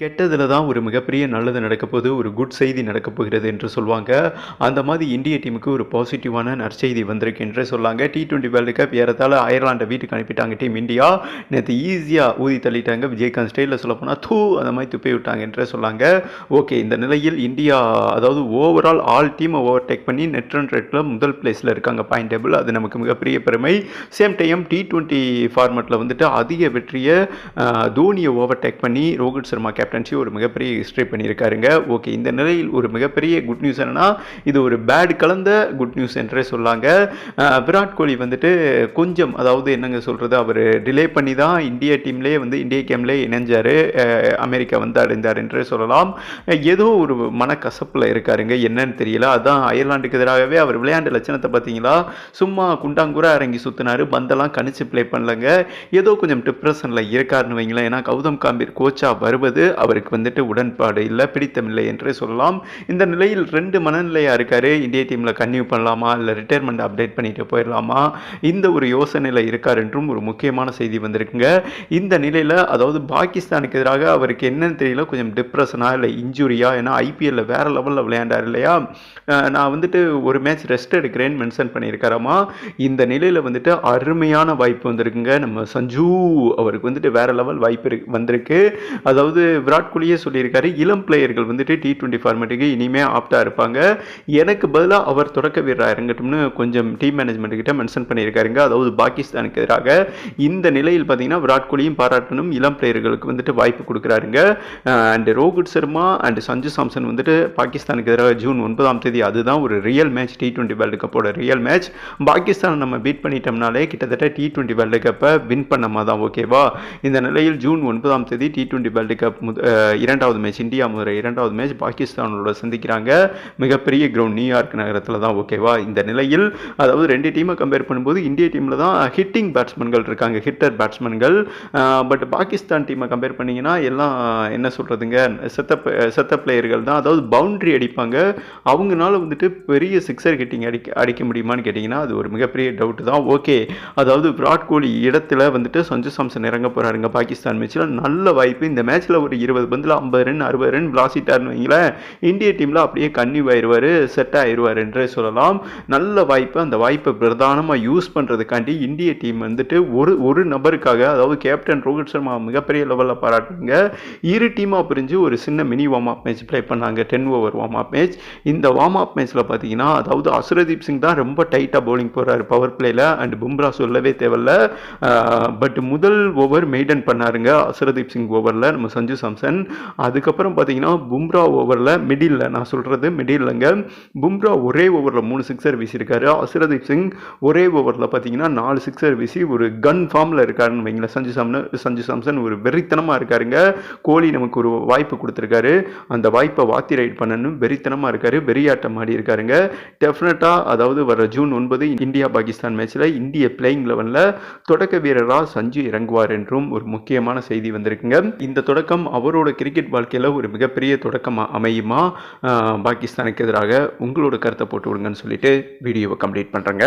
கெட்டதில் தான் ஒரு மிகப்பெரிய நல்லது நடக்கப்போகுது ஒரு குட் செய்தி நடக்கப்போகிறது என்று சொல்லுவாங்க அந்த மாதிரி இந்திய டீமுக்கு ஒரு பாசிட்டிவான நற்செய்தி வந்திருக்கு என்றே சொல்லாங்க. டி டுவெண்ட்டி வேர்ல்டு கப் ஏறத்தால் அயர்லாண்டை வீட்டுக்கு அனுப்பிட்டாங்க டீம் இந்தியா. நேற்று ஈஸியாக ஊதி தள்ளிட்டாங்க. விஜயகாந்த் ஸ்டைலில் சொல்ல போனால் தூ அந்த மாதிரி துப்பி விட்டாங்க என்றே சொல்லாங்க. ஓகே இந்த நிலையில் இந்தியா அதாவது ஓவரால் ஆல் டீமை ஓவர் டேக் பண்ணி நெட் ரன் ரேட்டில் முதல் பிளேஸில் இருக்காங்க. பாயிண்ட் டேபிள் அது நமக்கு மிகப்பெரிய பெருமை. சேம் டைம் டி டுவெண்ட்டி ஃபார்மெட்டில் வந்துட்டு அதிக வெற்றியை தோனியை ஓவர் டேக் பண்ணி ரோஹித் சர்மா கேப்டன்சி ஒரு மிகப்பெரிய ஹிஸ்ட்ரி பண்ணியிருக்காருங்க. ஓகே இந்த நிலையில் ஒரு மிகப்பெரிய குட் நியூஸ் என்னென்னா இது ஒரு பேட் கலந்த குட் நியூஸ் என்றே சொல்லாங்க. விராட் கோலி வந்துட்டு கொஞ்சம் அதாவது என்னங்க சொல்கிறது அவர் டிலே பண்ணி தான் இந்திய டீம்லேயே வந்து இந்திய கேம்லேயே இணைஞ்சார். அமெரிக்கா வந்து அடைந்தார் என்றே சொல்லலாம். ஏதோ ஒரு மனக்கசப்பில் இருக்காருங்க. என்னன்னு தெரியல. அதான் அயர்லாண்டுக்கு எதிராகவே அவர் விளையாண்டு லட்சணத்தை பார்த்தீங்களா சும்மா குண்டாங்குரா இறங்கி சுற்றினார் பந்தெல்லாம் கணிச்சு ப்ளே பண்ணலங்க. ஏதோ கொஞ்சம் டிப்ரெஷனில் இருக்காருன்னு வைங்களேன். ஏன்னா கௌதம் காம்பீர் கோச்சா வருவது அவருக்கு வந்துட்டு உடன்பாடு இல்லை பிடித்தமில்லை என்றே சொல்லலாம். இந்த நிலையில் ரெண்டு மனநிலையாக இருக்காரு? இந்திய டீமில் கன்னியூ பண்ணலாமா? இல்லை ரிட்டையர்மெண்ட் அப்டேட் பண்ணிட்டு போயிடலாமா? இந்த ஒரு யோசனையில் இருக்கார் என்றும் ஒரு முக்கியமான செய்தி வந்திருக்குங்க. இந்த நிலையில் அதாவது பாகிஸ்தானுக்கு எதிராக அவருக்கு என்னன்னு தெரியல கொஞ்சம் டிப்ரெஷனா இல்லை இன்ஜுரியா ஏன்னா ஐபிஎல்ல வேறு லெவலில் விளையாண்டார் இல்லையா? நான் வந்துட்டு ஒரு மேட்ச் ரெஸ்ட் எடுக்கிறேன்னு மென்ஷன் பண்ணியிருக்காராமா? இந்த நிலையில் வந்துட்டு அருமையான வாய்ப்பு வந்திருக்குங்க. நம்ம சஞ்சு அவருக்கு வந்துட்டு வேற லெவல் வாய்ப்பு இருக்கு வந்திருக்கு. அதாவது விராட் கோலியே சொல்லியிருக்காரு. இளம் பிளேயர்கள் வந்துட்டு டி டுவெண்ட்டி ஃபார்மேட்டுக்கு இனிமே ஆப்டாக இருப்பாங்க. எனக்கு பதிலாக அவர் தொடக்க வீரராக இறங்கட்டும்னு கொஞ்சம் டீம் மேனேஜ்மெண்ட் கிட்ட மென்ஷன் பண்ணியிருக்காருங்க. அதாவது பாகிஸ்தானுக்கு எதிராக இந்த நிலையில் பார்த்தீங்கன்னா விராட் கோலியும் பாராட்டணும் இளம் பிளேயர்களுக்கு வந்துட்டு வாய்ப்பு கொடுக்குறாருங்க. அண்ட் ரோஹித் சர்மா அண்ட் சஞ்சு சாம்சன் வந்துட்டு பாகிஸ்தானுக்கு எதிராக ஜூன் ஒன்பதாம் தேதி அதுதான் ஒரு real match T twenty world கப்போட real match Pakistan நம்ம பீட் பண்ணிட்டோம்னாலே கிட்டத்தட்ட டி டுவெண்ட்டி வேர்ல்டு கப்பை வின் பண்ணமா தான் ஓகேவா இந்த நிலையில் ஜூன் ஒன்பதாம் தேதி டி டுவெண்ட்டி வேர்ல்டு கப் முத இரண்டாவது மேட்ச் இந்தியா முதல் இரண்டாவது மேட்ச் பாகிஸ்தானோட சந்திக்கிறாங்க. மிகப்பெரிய கிரவுண்ட் நியூயார்க் நகரத்தில் தான் ஓகேவா இந்த நிலையில் அதாவது ரெண்டு டீமை கம்பேர் பண்ணும்போது இந்திய டீமில் தான் ஹிட்டிங் பேட்ஸ்மேன்கள் இருக்காங்க ஹிட்டர் பேட்ஸ்மேன்கள் பட் பாகிஸ்தான் டீமை கம்பேர் பண்ணிங்கன்னா எல்லாம் என்ன சொல்கிறதுங்க செத்த செத்த பிளேயர்கள் தான். அதாவது பவுண்ட்ரி அடிப்பாங்க. அவங்கனால வந்துட்டு பெரிய சிக்ஸர் ஹிட்டிங் அடிக்க அடிக்க முடியுமான்னு கேட்டிங்கன்னா அது ஒரு மிகப்பெரிய டவுட்டு தான். ஓகே அதாவது விராட் கோலி இடத்துல வந்துட்டு சஞ்சு சாம்சன் இறங்க போகிறாருங்க பாகிஸ்தான் மேட்ச்சில் நல்ல வாய்ப்பு. இந்த மேட்ச்சில் ஒரு இருபது பந்தில் ஐம்பது ரன் அறுபது ரன் விளாசிட்டார்னு வைங்களேன் இந்திய டீமில் அப்படியே கன்னியூ ஆயிடுவார் செட் ஆயிடுவார் என்றே சொல்லலாம். நல்ல வாய்ப்பு அந்த வாய்ப்பை பிரதானமாக யூஸ் பண்ணுறதுக்காண்டி இந்திய டீம் வந்துட்டு ஒரு ஒரு நபருக்காக அதாவது கேப்டன் ரோஹித் சர்மா மிகப்பெரிய லெவலில் பாராட்டுங்க. இரு டீமாக பிரிஞ்சு ஒரு சின்ன mini warm up match play பண்ணாங்க. Ten over warm up match இந்த வார்ம் அப் மேட்ச்சில் பார்த்தீங்கன்னா அதாவது அசுரதீப் சிங் தான் ரொம்ப டைட்டாக பவுலிங் போகிறாரு பவர் பிளேயில் அண்ட் பும்ரா சொல்லவே தேவையில்ல. பட் முதல் ஓவர் மெயின்டைன் பண்ணாருங்க அசுரதீப் சிங் ஓவரில் நம்ம சஞ்சு சாம்சன் அதுக்கப்புறம் பார்த்தீங்கன்னா பும்ரா ஓவரில் மிடில் நான் சொல்கிறது மிடில்லங்க பும்ரா ஒரே ஓவரில் மூணு சிக்ஸர் வீசியிருக்காரு. அசுரதீப் சிங் ஒரே ஓவரில் பார்த்தீங்கன்னா நாலு சிக்ஸர் வீசி ஒரு கன் ஃபார்மில் இருக்காருன்னு வைங்களேன். சஞ்சு சாம்சன் சஞ்சு சாம்சன் ஒரு வெறித்தனமாக இருக்காருங்க. கோலி நமக்கு ஒரு வாய்ப்பு கொடுத்துருக்காரு. அந்த வாய்ப்பை வாத்தி ரைட் பண்ணணும். வெறித்தனமாக இருக்காரு. வெறியாட்டம் ஆடி இருக்காருங்க. டெஃபினட்டாக அதாவது வர ஜூன் ஒன்பது இந்தியா பாகிஸ்தான் மேட்ச்சில் இந்திய பிளேயிங் லெவனில் தொடக்க வீரராக சஞ்சு இறங்குவார் என்றும் ஒரு முக்கியமான செய்தி வந்திருக்குங்க. இந்த தொடக்கம் அவரோட கிரிக்கெட் வாழ்க்கையில் ஒரு மிகப்பெரிய தொடக்கமாக அமையுமா? பாகிஸ்தானுக்கு எதிராக உங்களோட கருத்தை போட்டு விடுங்கன்னு சொல்லிட்டு வீடியோவை கம்ப்ளீட் பண்ணுறேங்க